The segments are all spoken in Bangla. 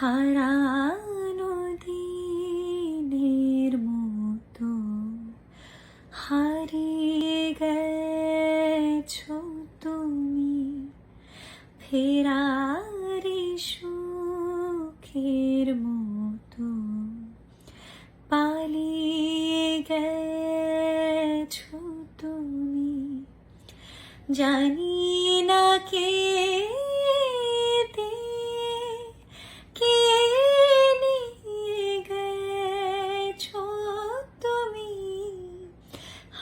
হারানো দিনের মতো হারিয়ে গেছো তুমি। ফেরারি সুখের মতো পালিয়ে গেছো তুমি। জানি না কে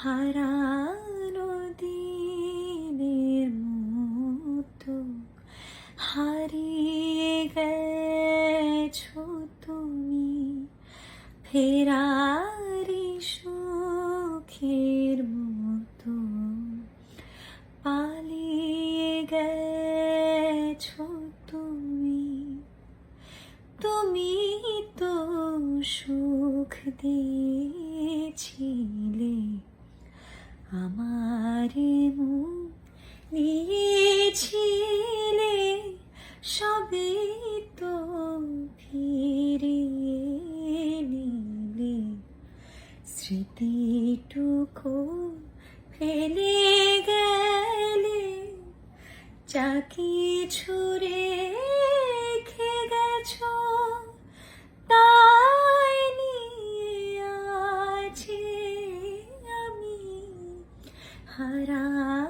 হারানো দিনের মতো, হারিয়ে গেছো তুমি, ফেরারি সুখের মতো, পালিয়ে গেছো তুমি। তুমি তো সুখ দিয়েছিলে আমারে মন নিয়েছিলে সবে তো ফিরিয়ে নিলে। স্মৃতিটুকু ফেলে গেলে যা কিছু हरा